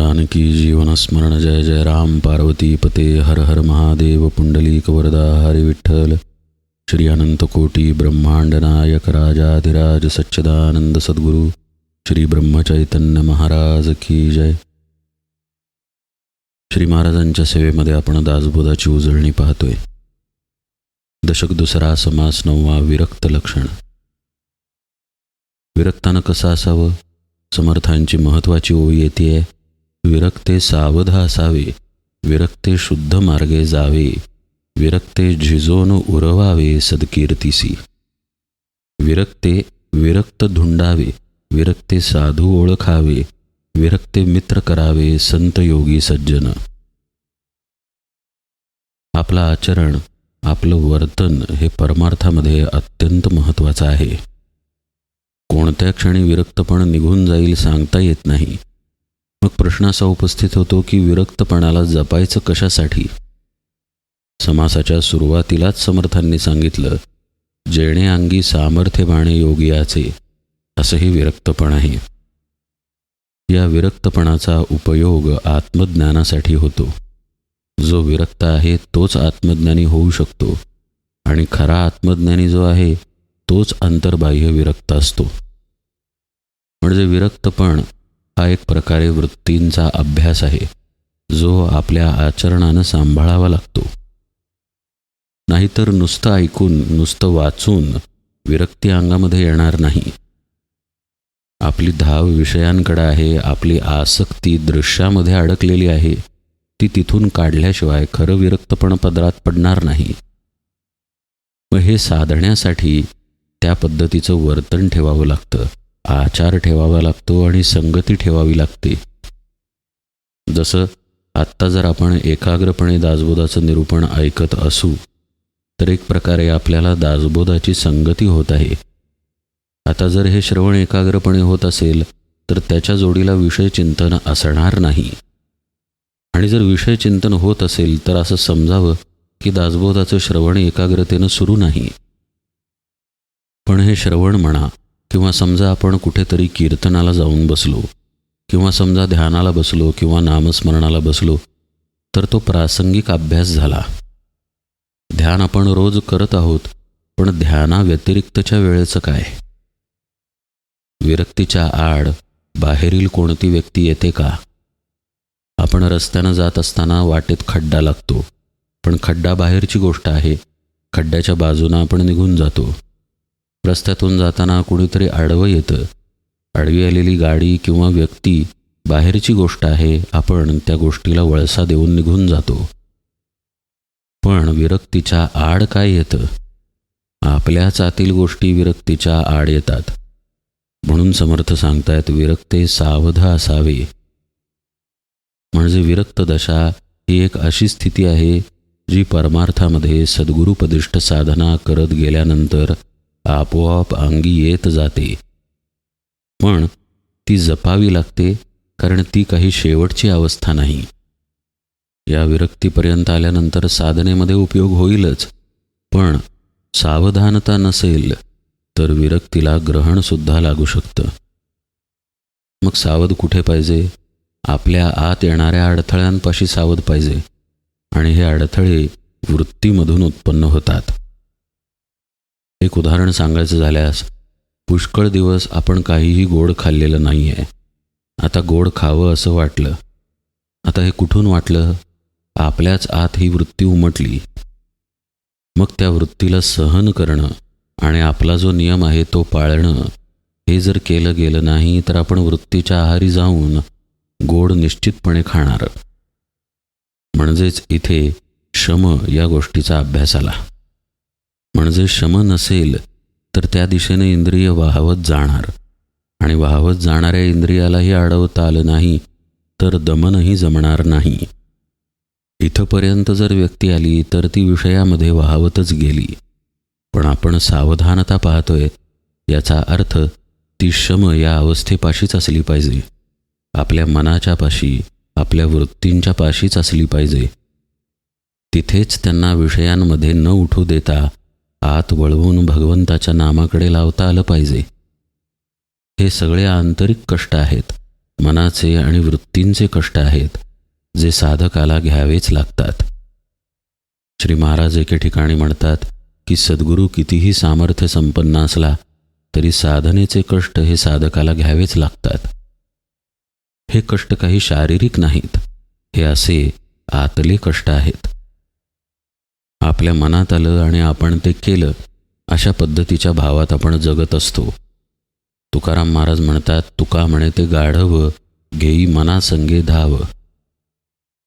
जानकी जीवनस्मरण जय जय राम पार्वती पते हर हर महादेव पुंडलीक वरदा हरिविठ्ठल श्री अनंत कोटी ब्रह्मांड नायक राजाधिराज सच्चिदानंद सद्गुरू श्री ब्रह्मचैतन्य महाराज की जय। श्री महाराजांच्या सेवेमध्ये आपण दासबोधाची उजळणी पाहतोय. दशक दुसरा समास नववा विरक्त लक्षण. विरक्तानं कसं असावं? समर्थांची महत्त्वाची ओळी येते विरक्ते सावध असावे विरक्ते शुद्ध मार्गे जावे विरक्ते झिजोन उरवावे सदकीर्तीसी. विरक्ते विरक्त धुंडावे विरक्ते साधू ओळखावे विरक्ते मित्र करावे संत योगी सज्जन. आपलं आचरण आपलं वर्तन हे परमार्थामध्ये अत्यंत महत्त्वाचं आहे. कोणत्या क्षणी विरक्तपण निघून जाईल सांगता येत नाही. मग प्रश्न असा उपस्थित होतो की विरक्तपणाला जपायचं कशासाठी? समासाच्या सुरुवातीलाच समर्थांनी सांगितलं जेणे अंगी सामर्थ्य बाणे योगियाचे असंही विरक्तपण आहे. या विरक्तपणाचा उपयोग आत्मज्ञानासाठी होतो. जो विरक्त आहे तोच आत्मज्ञानी होऊ शकतो आणि खरा आत्मज्ञानी जो आहे तोच अंतर्बाह्य विरक्त असतो. म्हणजे विरक्तपण हा एक प्रकारे वृत्तींचा अभ्यास आहे. जो आपल्या आचरणानं सांभाळावा लागतो. नाहीतर नुसतं ऐकून नुसतं वाचून विरक्ती अंगामध्ये येणार नाही. आपली धाव विषयांकडे आहे आपली आसक्ती दृश्यामध्ये अडकलेली आहे ती तिथून काढल्याशिवाय खरं विरक्तपण पदरात पडणार नाही. मग हे साधण्यासाठी त्या पद्धतीचं वर्तन ठेवावं लागतं. आचार ठेवावा लागतो आणि संगती ठेवावी लागते. जसं आत्ता जर आपण एकाग्रपणे दासबोधाचं निरूपण ऐकत असू तर एक प्रकारे आपल्याला दासबोधाची संगती होत आहे. आता जर हे श्रवण एकाग्रपणे होत असेल तर त्याच्या जोडीला विषय चिंतन असणार नाही. आणि जर विषय चिंतन होत असेल तर असं समजावं की दासबोधाचं श्रवण एकाग्रतेनं सुरू नाही. पण हे श्रवण म्हणा किंवा समजा आपण कुठेतरी कीर्तनाला जाऊन बसलो किंवा समजा ध्यानाला बसलो किंवा नामस्मरणाला बसलो तर तो प्रासंगिक अभ्यास झाला. ध्यान आपण रोज करत आहोत पण ध्यानाव्यतिरिक्तच्या वेळेचं काय? विरक्तीच्या आड बाहेरील कोणती व्यक्ती येते का? आपण रस्त्यानं जात असताना वाटेत खड्डा लागतो पण खड्डा बाहेरची गोष्ट आहे खड्ड्याच्या बाजूनं आपण निघून जातो. रस्त्यातून जाताना कुणीतरी आडवं येतं. आडवी आलेली गाडी किंवा व्यक्ती बाहेरची गोष्ट आहे आपण त्या गोष्टीला वळसा देऊन निघून जातो. पण विरक्तीच्या आड काय येतं? आपल्याच आतील गोष्टी विरक्तीच्या आड येतात. म्हणून समर्थ सांगतायत विरक्ते सावध असावे. म्हणजे विरक्त दशा ही एक अशी स्थिती आहे जी परमार्थामध्ये सद्गुरुपदिष्ट साधना करत गेल्यानंतर आपोआप अंगी येत जाते. पण ती जपावी लागते कारण ती काही शेवटची अवस्था नाही. या विरक्तीपर्यंत आल्यानंतर साधनेमध्ये उपयोग होईलच. पण सावधानता नसेल तर विरक्तीला ग्रहणसुद्धा लागू शकतं. मग सावध कुठे पाहिजे? आपल्या आत येणाऱ्या अडथळ्यांपाशी सावध पाहिजे. आणि हे अडथळे वृत्तीमधून उत्पन्न होतात. एक उदाहरण सांगायचं झाल्यास पुष्कळ दिवस आपण काहीही गोड खाल्लेलं नाही आहे आता गोड खावं असं वाटलं. आता हे कुठून वाटलं? आपल्याच आत ही वृत्ती उमटली. मग त्या वृत्तीला सहन करणं आणि आपला जो नियम आहे तो पाळणं हे जर केलं गेलं नाही तर आपण वृत्तीच्या आहारी जाऊन गोड निश्चितपणे खाणार. म्हणजेच इथे शम या गोष्टीचा अभ्यास आला. म्हणजे शम नसेल तर त्या दिशेने इंद्रिय वाहवत जाणार. आणि वाहवत जाणाऱ्या इंद्रियालाही अडवता आलं नाही तर दमनही जमणार नाही. इथंपर्यंत जर व्यक्ती आली तर ती विषयामध्ये वाहवतच गेली. पण आपण सावधानता पाहतोय याचा अर्थ ती शम या अवस्थेपाशीच असली पाहिजे. आपल्या मनाच्या पाशी आपल्या वृत्तींच्या पाशीच असली पाहिजे. तिथेच त्यांना विषयांमध्ये न उठू देता आत वळवून भगवंताच्या नामाकडे लावता आलं पाहिजे. हे सगळे आंतरिक कष्ट आहेत. मनाचे आणि वृत्तींचे कष्ट आहेत जे साधकाला घ्यावेच लागतात. श्री महाराज एके ठिकाणी म्हणतात की सद्गुरू कितीही सामर्थ्य संपन्न असला तरी साधनेचे कष्ट हे साधकाला घ्यावेच लागतात. हे कष्ट काही शारीरिक नाहीत. हे असे आतले कष्ट आहेत. आपल्या मनात आलं आणि आपण ते केलं अशा पद्धतीच्या भावात आपण जगत असतो. तुकाराम महाराज म्हणतात तुका म्हणे ते गाढव घेई मनासंगे धाव.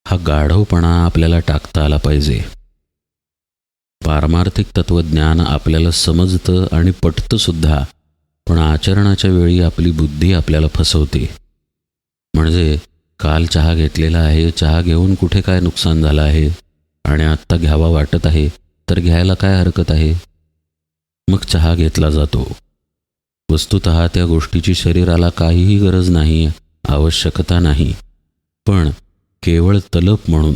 हा गाढवपणा आपल्याला टाकता आला पाहिजे. पारमार्थिक तत्वज्ञान आपल्याला समजतं आणि पटतं सुद्धा पण आचरणाच्या वेळी आपली बुद्धी आपल्याला फसवते. म्हणजे काल चहा घेतलेला आहे चहा घेऊन कुठे काय नुकसान झालं आहे? आणि आत्ता घ्यावा वाटत आहे तर घ्यायला काय हरकत आहे? मग चहा घेतला जातो. वस्तुत त्या गोष्टीची शरीराला काहीही गरज नाही आवश्यकता नाही. पण केवळ तलप म्हणून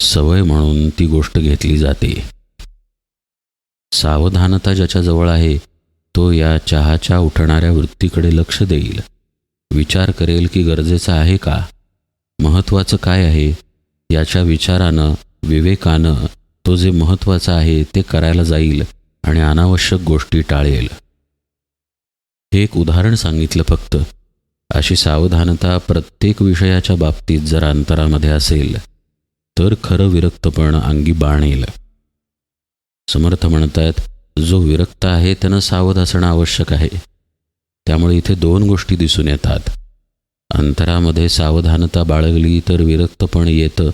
सवय म्हणून ती गोष्ट घेतली जाते. सावधानता ज्याच्याजवळ आहे तो या चहाच्या उठणाऱ्या वृत्तीकडे लक्ष देईल. विचार करेल की गरजेचं आहे का? महत्त्वाचं काय आहे? याच्या विचारानं विवेकानं तो जे महत्त्वाचं आहे ते करायला जाईल आणि अनावश्यक गोष्टी टाळेल. हे एक उदाहरण सांगितलं फक्त. अशी सावधानता प्रत्येक विषयाच्या बाबतीत जर अंतरामध्ये असेल तर खरं विरक्तपण अंगी बाणेल. समर्थ म्हणतायत जो विरक्त आहे त्यानं सावध असणं आवश्यक आहे. त्यामुळे इथे दोन गोष्टी दिसून येतात. अंतरामध्ये सावधानता बाळगली तर विरक्तपण येतं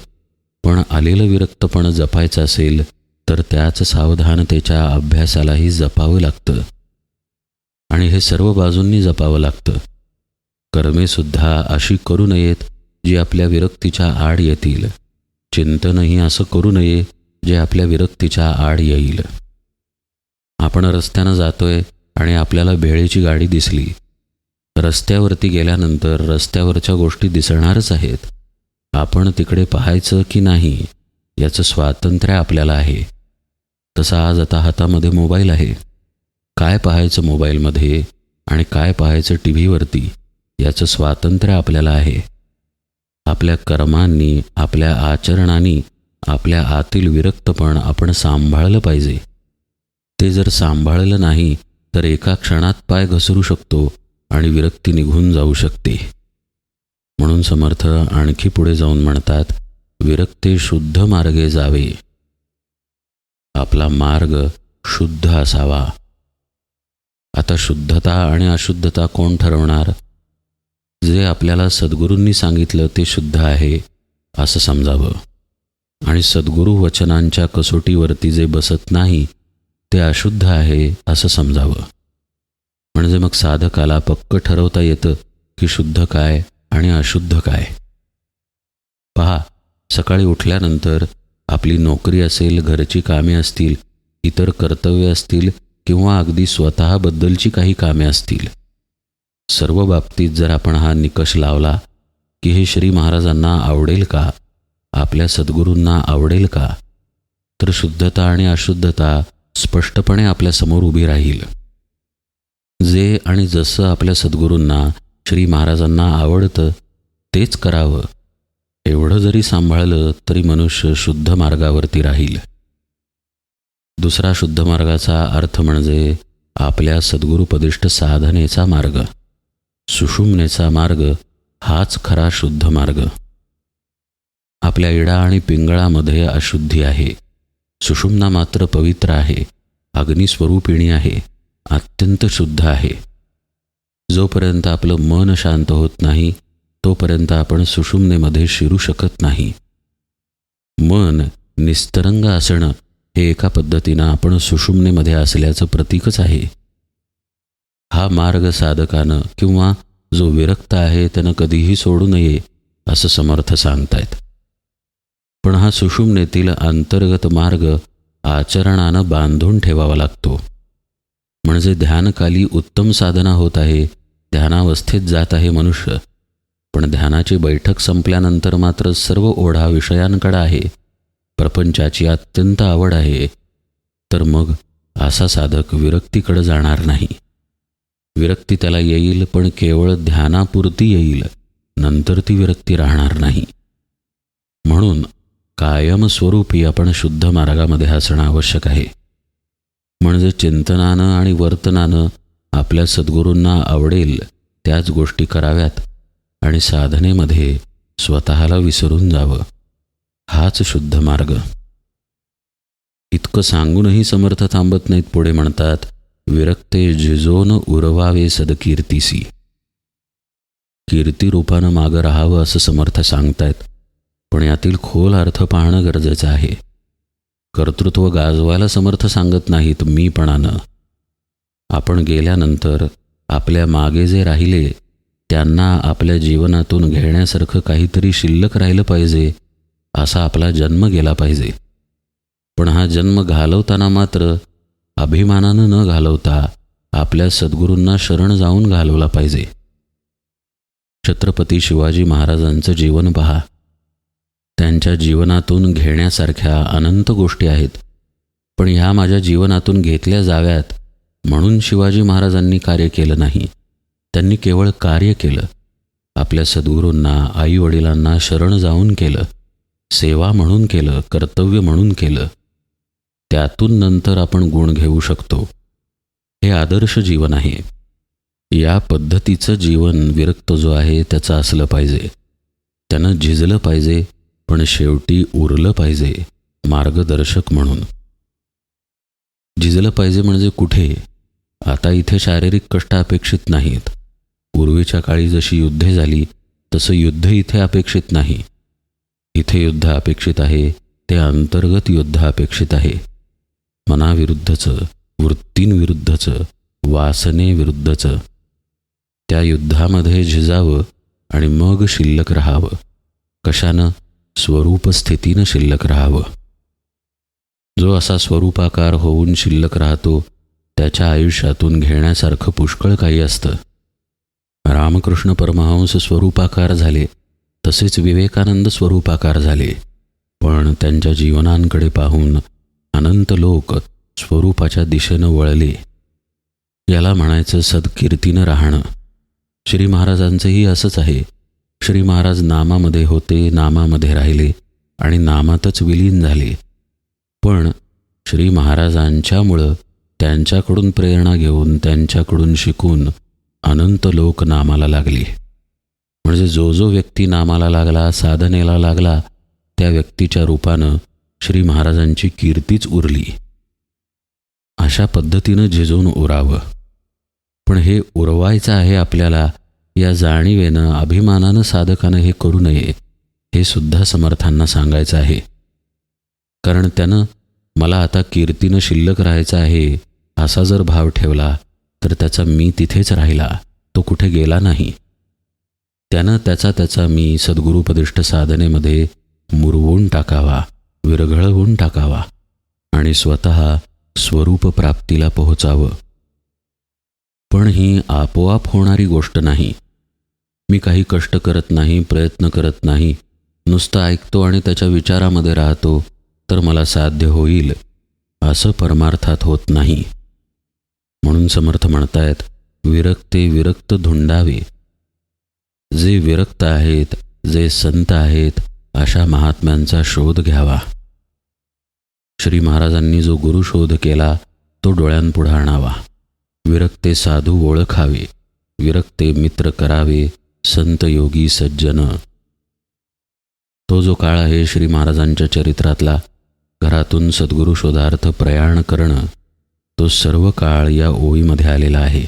पण आलेलं विरक्तपण जपायचं असेल तर त्याच सावधानतेच्या अभ्यासालाही जपावं लागतं. आणि हे सर्व बाजूंनी जपावं लागतं. कर्मेसुद्धा अशी करू नयेत जी आपल्या विरक्तीच्या आड येतील. चिंतनही असं करू नये जे आपल्या विरक्तीच्या आड येईल. आपण रस्त्यानं जातोय आणि आपल्याला भेळेची गाडी दिसली. रस्त्यावरती गेल्यानंतर रस्त्यावरच्या गोष्टी दिसणारच आहेत. आपण तिकडे पाहायचं की नाही याचं स्वातंत्र्य आपल्याला आहे. तसं आज आता हातामध्ये मोबाईल आहे. काय पाहायचं मोबाईलमध्ये आणि काय पाहायचं टी व्हीवरती याचं स्वातंत्र्य आपल्याला आहे. आपल्या कर्मांनी आपल्या आचरणांनी आपल्या आतील विरक्तपण आपण सांभाळलं पाहिजे. ते जर सांभाळलं नाही तर एका क्षणात पाय घसरू शकतो आणि विरक्ती निघून जाऊ शकते. म्हणून समर्थ आणखी पुढे जाऊन म्हणतात विरक्ते शुद्ध मार्गे जावे. आपला मार्ग शुद्ध असावा. आता शुद्धता आणि अशुद्धता कोण ठरवणार? जे आपल्याला सद्गुरूंनी सांगितलं ते शुद्ध आहे असं समजावं. आणि सद्गुरू वचनांच्या कसोटीवरती जे बसत नाही ते अशुद्ध आहे असं समजावं. म्हणजे मग साधकाला पक्क ठरवता येतं की शुद्ध काय? आणि अशुद्ध काय? पहा सकाळी उठल्यानंतर आपली नोकरी असेल घरची कामे असतील इतर कर्तव्य असतील किंवा अगदी स्वतःबद्दलची काही कामे असतील. सर्व बाबतीत जर आपण हा निकष लावला की हे श्री महाराजांना आवडेल का? आपल्या सद्गुरूंना आवडेल का? तर शुद्धता आणि अशुद्धता स्पष्टपणे आपल्यासमोर उभी राहील. जे आणि जसं आपल्या सद्गुरूंना श्री महाराजांना आवडतं तेच करावं. एवढं जरी सांभाळलं तरी मनुष्य शुद्ध मार्गावरती राहील. दुसरा शुद्ध मार्गाचा अर्थ म्हणजे आपल्या सद्गुरुपदिष्ट साधनेचा मार्ग. सुषुम्नेचा मार्ग हाच खरा शुद्ध मार्ग. आपल्या इडा आणि पिंगळामध्ये अशुद्धी आहे. सुषुम्ना मात्र पवित्र आहे. अग्निस्वरूपिणी आहे. अत्यंत शुद्ध आहे. जोपर्यंत आपलं मन शांत होत नाही तोपर्यंत आपण सुषुम्नेमध्ये शिरू शकत नाही. मन निस्तरंग असणं हे एका पद्धतीनं आपण सुषुम्नेमध्ये असल्याचं प्रतीकच आहे. हा मार्ग साधकानं किंवा जो विरक्त आहे त्यानं कधीही सोडू नये असं समर्थ सांगतायत. पण हा सुषुम्नेतील अंतर्गत मार्ग आचरणानं बांधून ठेवावा लागतो. म्हणजे ध्यानकाली उत्तम साधना होत आहे ध्यानावस्थेत जात आहे मनुष्य. पण ध्यानाची बैठक संपल्यानंतर मात्र सर्व ओढा विषयांकडे आहे. प्रपंचाची अत्यंत आवड आहे. तर मग असा साधक विरक्तीकडे जाणार नाही. विरक्ती त्याला येईल पण केवळ ध्यानापुरती येईल. नंतर ती विरक्ती राहणार नाही. म्हणून कायमस्वरूपी आपण शुद्ध मार्गामध्ये असणं आवश्यक आहे. म्हणजे चिंतनानं आणि वर्तनानं आपल्या सद्गुरूंना आवडेल त्याच गोष्टी कराव्यात आणि साधनेमध्ये स्वतःला विसरून जावं. हाच शुद्ध मार्ग. इतकं सांगूनही समर्थ थांबत नाहीत पुढे म्हणतात विरक्ते झिजोन उरवावे सदकीर्तीसी. कीर्तीरूपानं मागं राहावं असं समर्थ सांगतायत पण यातील खोल अर्थ पाहणं गरजेचं आहे. कर्तृत्व गाजवायला समर्थ सांगत नाहीत मीपणानं आपण गेल्यानंतर आपल्या मागे जे राहिले त्यांना आपल्या जीवनातून घेण्यासारखं काहीतरी शिल्लक राहिलं पाहिजे असा आपला जन्म गेला पाहिजे. पण हा जन्म घालवताना मात्र अभिमानानं न घालवता आपल्या सद्गुरूंना शरण जाऊन घालवला पाहिजे. छत्रपती शिवाजी महाराजांचं जीवन पहा. त्यांच्या जीवनातून घेण्यासारख्या अनंत गोष्टी आहेत. पण ह्या माझ्या जीवनातून घेतल्या जाव्यात म्हणून शिवाजी महाराजांनी कार्य केलं नाही. त्यांनी केवळ कार्य केलं. आपल्या सद्गुरूंना आईवडिलांना शरण जाऊन केलं. सेवा म्हणून केलं कर्तव्य म्हणून केलं. त्यातून नंतर आपण गुण घेऊ शकतो. हे आदर्श जीवन आहे. या पद्धतीचं जीवन विरक्त जो आहे त्याचं असलं पाहिजे. त्यानं झिजलं पाहिजे. पण शेवटी उरलं पाहिजे मार्गदर्शक म्हणून. झिजलं पाहिजे म्हणजे कुठे? आता इथे शारीरिक कष्ट अपेक्षित नाहीत. पूर्वीच्या काळी जशी युद्धे झाली तसं युद्ध इथे अपेक्षित नाही. इथे युद्ध अपेक्षित आहे ते अंतर्गत युद्ध अपेक्षित आहे. मनाविरुद्धचं वृत्तींविरुद्धचं वासनेविरुद्धचं. त्या युद्धामध्ये झिजावं आणि मग शिल्लक राहावं. कशानं? स्वरूपस्थितीनं शिल्लक राहावं. जो असा स्वरूपाकार होऊन शिल्लक राहतो त्याच्या आयुष्यातून घेण्यासारखं पुष्कळ काही असतं. रामकृष्ण परमहंस स्वरूपाकार झाले तसेच विवेकानंद स्वरूपाकार झाले. पण त्यांच्या जीवनांकडे पाहून अनंत लोक स्वरूपाच्या दिशेनं वळले. याला म्हणायचं सदकीर्तीनं राहणं. श्री महाराजांचंही असंच आहे. श्री महाराज नामामध्ये होते नामामध्ये राहिले आणि नामातच विलीन झाले. पण श्री महाराजांच्यामुळं त्यांच्याकडून प्रेरणा घेऊन त्यांच्याकडून शिकून अनंत लोक नामाला लागले. म्हणजे जो जो व्यक्ती नामाला लागला साधनेला लागला त्या व्यक्तीच्या रूपानं श्री महाराजांची कीर्तीच उरली. अशा पद्धतीनं झिजून उरावं. पण हे उरवायचं आहे आपल्याला या जाणीवेनं अभिमानानं साधकानं हे करू नये हे सुद्धा समर्थांना सांगायचं आहे. कारण त्यानं मला आता कीर्तीनं शिल्लक राहायचं आहे असा जर भाव ठेवला तर त्याचा मी तिथेच राहिला तो कुठे गेला नाही. त्यानं त्याचा त्याचा मी सद्गुरुपदिष्ट साधनेमध्ये मुरवून टाकावा विरघळवून टाकावा आणि स्वतः स्वरूप प्राप्तीला पोहोचावं. पण ही आपोआप होणारी गोष्ट नाही. मी काही कष्ट करत नाही प्रयत्न करत नाही. नुसतं ऐकतो आणि त्याच्या विचारामध्ये राहतो तर मला साध्य होईल. असं परमार्थात होत नाही. म्हणून समर्थ म्हणतायत विरक्ते विरक्त धुंडावे. जे विरक्त आहेत जे संत आहेत अशा महात्म्यांचा शोध घ्यावा. श्री महाराजांनी जो गुरु शोध केला तो डोळ्यांपुढे आणावा. विरक्ते साधू ओळखावे. विरक्ते मित्र करावे. संत योगी सज्जन. तो जो काळ आहे श्री महाराजांच्या चरित्रातला घरातून सद्गुरू शोधार्थ प्रयाण करणं तो सर्व काळ या ओळीमध्ये आलेला आहे.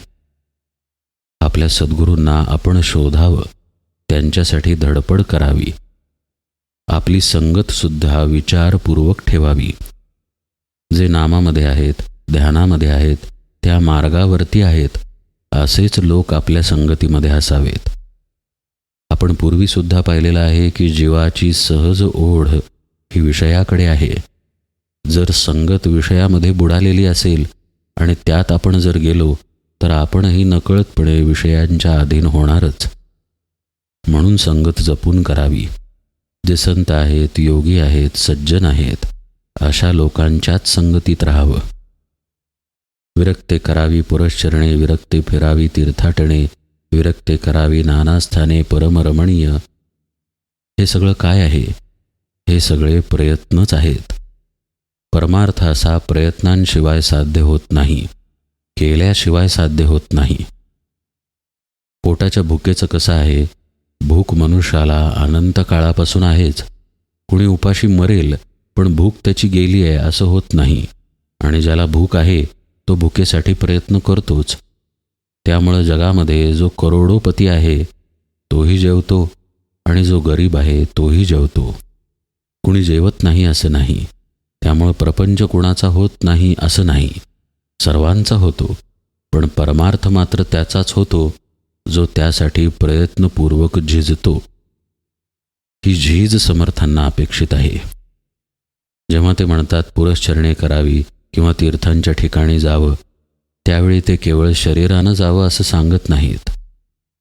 आपल्या सद्गुरूंना आपण शोधावं त्यांच्यासाठी धडपड करावी. आपली संगतसुद्धा विचारपूर्वक ठेवावी. जे नामामध्ये आहेत ध्यानामध्ये आहेत त्या मार्गावरती आहेत असेच लोक आपल्या संगतीमध्ये असावेत. आपण पूर्वीसुद्धा पाहिलेलं आहे की जीवाची सहज ओढ ही विषयाकडे आहे. जर संगत विषयामध्ये बुडालेली असेल आणि त्यात आपण जर गेलो तर आपणही नकळतपणे विषयांच्या अधीन होणारच. म्हणून संगत जपून करावी. जे संत आहेत योगी आहेत सज्जन आहेत अशा लोकांच्याच संगतीत राहावं. विरक्ते करावी पुरश्चरणे विरक्ते फिरावी तीर्थाटणे विरक्ते करावी नानास्थाने परमरमणीय. हे सगळं काय आहे? हे सगळे प्रयत्नच आहेत. परमार्थ असा प्रयत्नांशिवाय साध्य होत नाही. केल्याशिवाय साध्य होत नाही. पोटाच्या भुकेचं कसं आहे? भूक मनुष्याला अनंत काळापासून आहेच. कुणी उपाशी मरेल पण भूक त्याची गेली आहे असं होत नाही. आणि ज्याला भूक आहे तो भुकेसाठी प्रयत्न करतोच. त्यामुळं जगामध्ये जो करोडोपती आहे तोही जेवतो आणि जो गरीब आहे तोही जेवतो. कुणी जेवत नाही असं नाही. त्यामुळं प्रपंच कुणाचा होत नाही असं नाही. सर्वांचा होतो. पण परमार्थ मात्र त्याचाच होतो जो त्यासाठी प्रयत्नपूर्वक झिजतो. ही झीज समर्थांना अपेक्षित आहे. जेव्हा ते म्हणतात पुरश्चरणे करावी किंवा तीर्थांच्या ठिकाणी जावं त्यावेळी ते केवळ शरीरानं जावं असं सांगत नाहीत.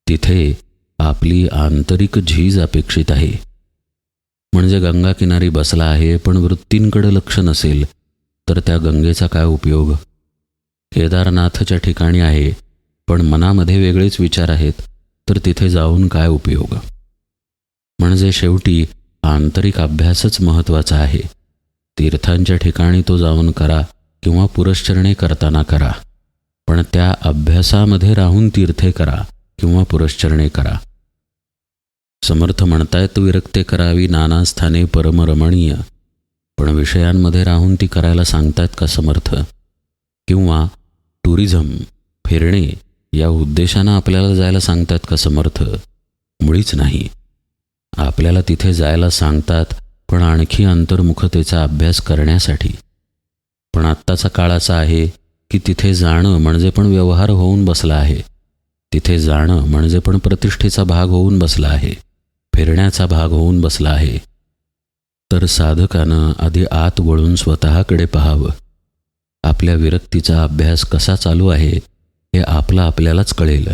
तिथे आपली आंतरिक झीज अपेक्षित आहे. म्हणजे गंगा किनारी बसला आहे पण वृत्तींकडे लक्ष नसेल तर त्या गंगेचा काय उपयोग? केदारनाथच्या ठिकाणी आहे पण मनामध्ये वेगळेच विचार आहेत तर तिथे जाऊन काय उपयोग? म्हणजे शेवटी आंतरिक अभ्यासच महत्त्वाचा आहे. तीर्थांच्या ठिकाणी तो जाऊन करा किंवा पुरश्चरणे करताना करा. पण त्या अभ्यासामध्ये राहून तीर्थे करा किंवा पुरश्चरणे करा. समर्थ म्हणतायत विरक्ते करावी नाना स्थाने परमरमणीय पण विषयांमध्ये राहून ती करायला सांगतायत का समर्थ? किंवा टुरिझम फिरणे या उद्देशानं आपल्याला जायला सांगतात का समर्थ? मुळीच नाही. आपल्याला तिथे जायला सांगतात पण आणखी अंतर्मुखतेचा अभ्यास करण्यासाठी. पण आत्ताचा काळ असा आहे की तिथे जाणं म्हणजे पण व्यवहार होऊन बसला आहे. तिथे जाणं म्हणजे पण प्रतिष्ठेचा भाग होऊन बसला आहे. फिरण्याचा भाग होऊन बसला आहे. तर साधकानं आधी आत वळून स्वतःकडे पाहावं. आपल्या विरक्तीचा अभ्यास कसा चालू आहे हे आपलं आपल्यालाच कळेल.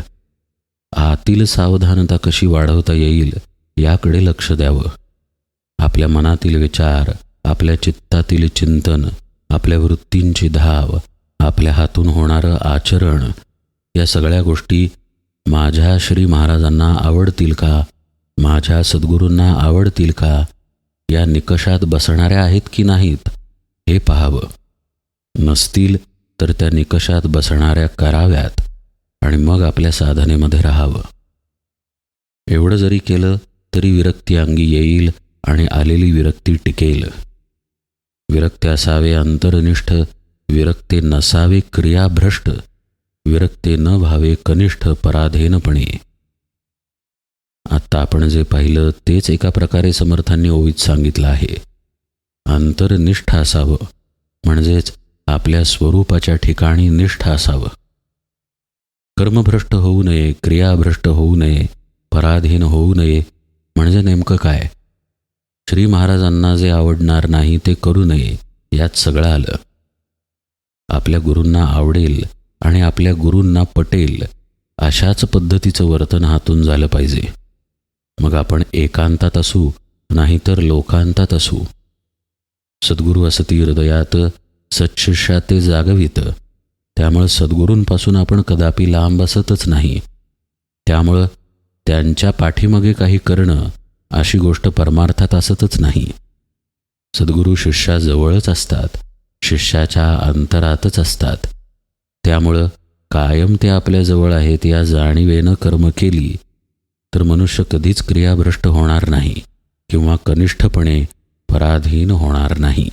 आतील सावधानता कशी वाढवता येईल याकडे लक्ष द्यावं. आपल्या मनातील विचार आपल्या चित्तातील चिंतन आपल्या वृत्तींची धाव आपल्या हातून होणारं आचरण या सगळ्या गोष्टी माझ्या श्री महाराजांना आवडतील का? माझ्या सद्गुरूंना आवडतील का? या निकषात बसणाऱ्या आहेत की नाहीत? हे पाहावं. नसतील तर त्या निकषात बसणाऱ्या कराव्यात आणि मग आपल्या साधनेमध्ये राहावं. एवढं जरी केलं तरी विरक्ती अंगी येईल आणि आलेली विरक्ती टिकेल. विरक्त असावे अंतरनिष्ठ विरक्ते नसावे क्रियाभ्रष्ट विरक्ते न व्हावे कनिष्ठ पराधीनपणे. आत्ता आपण जे पाहिलं तेच एका प्रकारे समर्थांनी ओवीत सांगितलं आहे. अंतरनिष्ठ असावं म्हणजेच आपल्या स्वरूपाच्या ठिकाणी निष्ठ असावं. कर्मभ्रष्ट होऊ नये क्रियाभ्रष्ट होऊ नये पराधीन होऊ नये म्हणजे नेमकं काय? श्री महाराजांना जे आवडणार नाही ते करू नये यात सगळं आलं. आपल्या गुरूंना आवडेल आणि आपल्या गुरूंना पटेल अशाच पद्धतीचं वर्तन हातून झालं पाहिजे. मग आपण एकांतात असू नाहीतर लोकांतात असू. सद्गुरू असती हृदयात सच्छिष्या ते जागवित. त्यामुळं सद्गुरूंपासून आपण कदापि लांब असतच नाही. त्यामुळं त्यांच्या पाठीमागे काही करणं अशी गोष्ट परमार्थात असतच नाही. सद्गुरू शिष्याजवळच असतात. शिष्याच्या अंतरातच असतात. त्यामुळं कायम ते आपल्याजवळ आहेत या जाणीवेनं कर्म केली तर मनुष्य कधीच क्रियाभ्रष्ट होणार नाही किंवा कनिष्ठपणे पराधीन होणार नाही.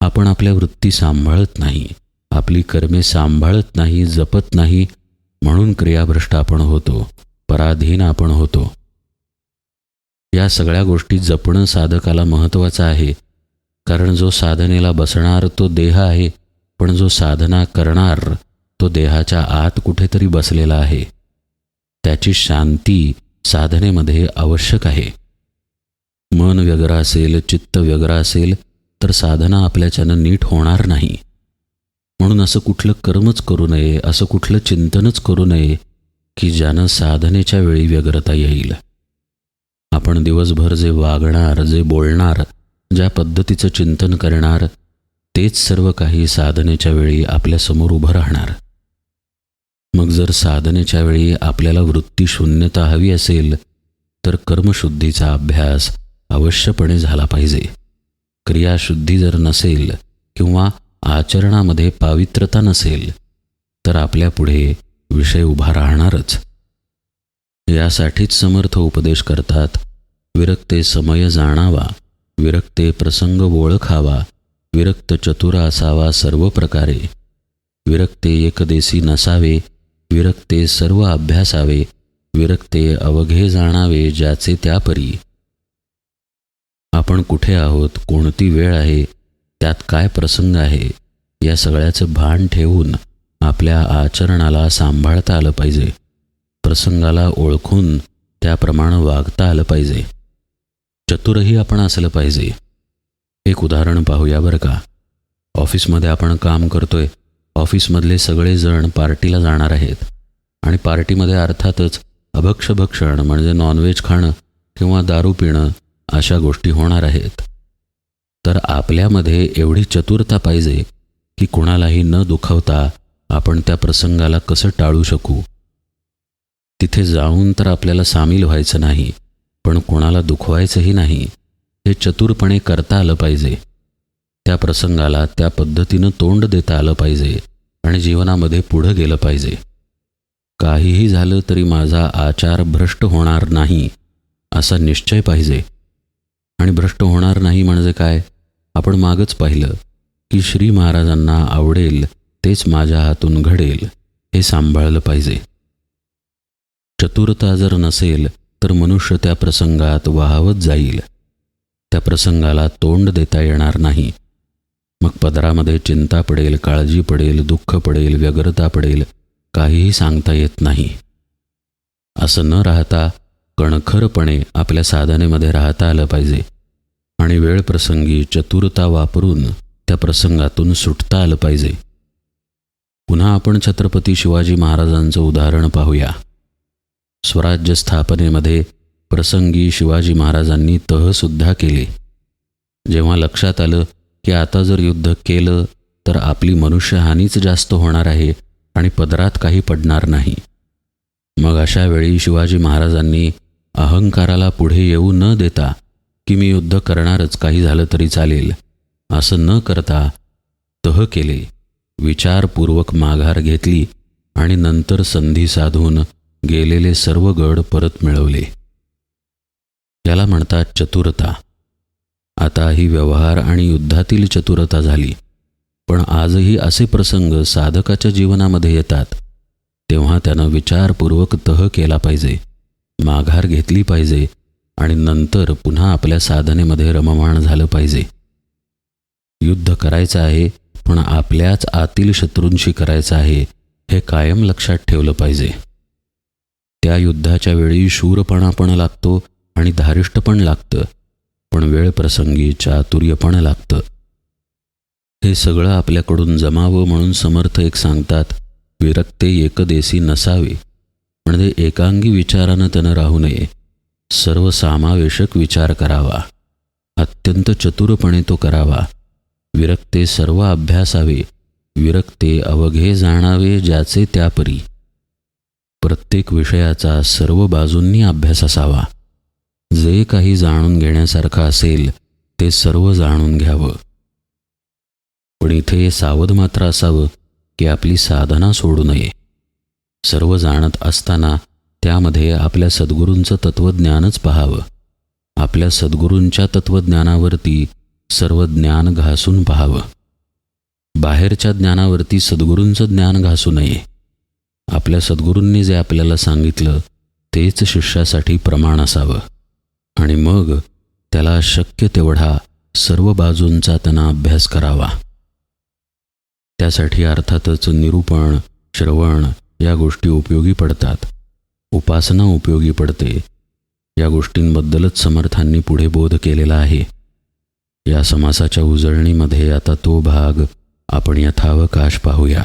आपण आपल्या वृत्ती सांभाळत नाही आपली कर्मे सांभाळत नाही जपत नाही म्हणून क्रियाभ्रष्ट आपण होतो पराधीन आपण होतो. या सगळ्या गोष्टी जपणं साधकाला महत्त्वाचं आहे कारण जो साधनेला बसणार तो देह आहे पण जो साधना करणार तो देहाच्या आत कुठेतरी बसलेला आहे. त्याची शांती साधनेमध्ये आवश्यक आहे. मन व्यग्र असेल चित्त व्यग्र असेल तर साधना आपल्याच्यानं नीट होणार नाही. म्हणून असं कुठलं कर्मच करू नये असं कुठलं चिंतनच करू नये की ज्यानं साधनेच्या वेळी व्यग्रता येईल. आपण दिवसभर जे वागणार जे बोलणार ज्या पद्धतीचं चिंतन करणार तेच सर्व काही साधनेच्या वेळी आपल्यासमोर उभं राहणार. मग जर साधनेच्या वेळी आपल्याला वृत्ती शून्यता हवी असेल तर कर्मशुद्धीचा अभ्यास अवश्यपणे झाला पाहिजे. क्रियाशुद्धी जर नसेल किंवा आचरणामध्ये पावित्रता नसेल तर आपल्यापुढे विषय उभा राहणारच. यासाठीच समर्थ उपदेश करतात विरक्ते समय जाणावा. विरक्ते प्रसंग ओळखावा विरक्त चतुर असावा सर्व प्रकारे. विरक्ते एकदेशी नसावे विरक्ते सर्व अभ्यासावे विरक्ते अवघे जाणावे ज्याचे त्यापरी. आपण कुठे आहोत कोणती वेळ आहे त्यात काय प्रसंग आहे या सगळ्याचं भान ठेवून आपल्या आचरणाला सांभाळता आलं पाहिजे. प्रसंगाला ओळखून त्याप्रमाणे वागता आलं पाहिजे. चतुरही आपण असलं पाहिजे. एक उदाहरण पाहूया बरं का. ऑफिसमध्ये आपण काम करतोय. ऑफिसमधले सगळे जण पार्टीला जाणार आहेत. आणि पार्टीमध्ये अर्थातच अभक्षभक्षण म्हणजे नॉनव्हेज खाणं किंवा दारू पिणं अशा गोष्टी होणार आहेत. तर आपल्यामध्ये एवढी चतुरता पाहिजे की कुणालाही न दुखवता आपण त्या प्रसंगाला कसं टाळू शकू? तिथे जाऊन तर आपल्याला सामील व्हायचं नाही. पण कोणाला दुखवायचंही नाही हे चतुरपणे करता आलं पाहिजे. त्या प्रसंगाला त्या पद्धतीनं तोंड देता आलं पाहिजे आणि जीवनामध्ये पुढं गेलं पाहिजे. काहीही झालं तरी माझा आचार भ्रष्ट होणार नाही असा निश्चय पाहिजे. आणि भ्रष्ट होणार नाही म्हणजे काय? आपण मागच पाहिलं की श्री महाराजांना आवडेल तेच माझ्या हातून घडेल हे सांभाळलं पाहिजे. चतुरता जर नसेल तर मनुष्य त्या प्रसंगात वाहवत जाईल. त्या प्रसंगाला तोंड देता येणार नाही. मग पदरामध्ये चिंता पडेल काळजी पडेल दुःख पडेल व्यग्रता पडेल काहीही सांगता येत नाही. असं न राहता कणखरपणे आपल्या साधनेमध्ये राहता आलं पाहिजे आणि वेळ प्रसंगी चतुरता वापरून त्या प्रसंगातून सुटता आलं पाहिजे. पुन्हा आपण छत्रपती शिवाजी महाराजांचं उदाहरण पाहूया. स्वराज्य स्थापनेमध्ये प्रसंगी शिवाजी महाराजांनी तहसुद्धा केले. जेव्हा लक्षात आलं की आता जर युद्ध केलं तर आपली मनुष्यहानीच जास्त होणार आहे आणि पदरात काही पडणार नाही. मग अशा वेळी शिवाजी महाराजांनी अहंकाराला पुढे येऊ न देता की मी युद्ध करणारच काही झालं तरी चालेल असं न करता तह केले. विचारपूर्वक माघार घेतली आणि नंतर संधी साधून गेलेले सर्व गड परत मिळवले. याला म्हणतात चतुरता. आता ही व्यवहार आणि युद्धातील चतुरता झाली. पण आजही असे प्रसंग साधकाच्या जीवनामध्ये येतात. तेव्हा त्यानं विचारपूर्वक तह केला पाहिजे माघार घेतली पाहिजे आणि नंतर पुन्हा आपल्या साधनेमध्ये रममाण झालं पाहिजे. युद्ध करायचं आहे पण आपल्याच आतील शत्रूंशी करायचं आहे हे कायम लक्षात ठेवलं पाहिजे. त्या युद्धाच्या वेळी शूरपणा पण लागतो आणि धारिष्ट पण लागतं. पण वेळ प्रसंगी चातुर्य पण लागतं. हे सगळं आपल्याकडून जमावं म्हणून समर्थ एक सांगतात विरक्ते एकदेशी नसावे. म्हणजे एकांगी विचारानं त्यानं राहू नये. सर्वसामावेशक विचार करावा. अत्यंत चतुरपणे तो करावा. विरक्ते सर्व अभ्यासावे. विरक्ते अवघे जाणावे ज्याचे त्यापरी. प्रत्येक विषयाचा सर्व बाजूंनी अभ्यास असावा. जे काही जाणून घेण्यासारखं असेल ते सर्व जाणून घ्यावं. पण इथे सावध मात्र असावं की आपली साधना सोडू नये. सर्व जाणत असताना त्यामध्ये आपल्या सद्गुरूंचं तत्त्वज्ञानच पहावं. आपल्या सद्गुरूंच्या तत्त्वज्ञानावरती सर्व ज्ञान घासून पहावं. बाहेरच्या ज्ञानावरती सद्गुरूंचं ज्ञान घासू नये. आपल्या सद्गुरूंनी जे आपल्याला सांगितलं तेच शिष्यासाठी प्रमाण असावं. आणि मग त्याला शक्य तेवढा सर्व बाजूंचा त्यांना अभ्यास करावा. त्यासाठी अर्थातच निरूपण श्रवण या गोष्टी उपयोगी पडतात. उपासना उपयोगी पडते. या गोष्टींबद्दलच समर्थांनी पुढे बोध केलेला आहे. या समासाच्या उजळणीमध्ये आता तो भाग आपण यथावकाश पाहूया.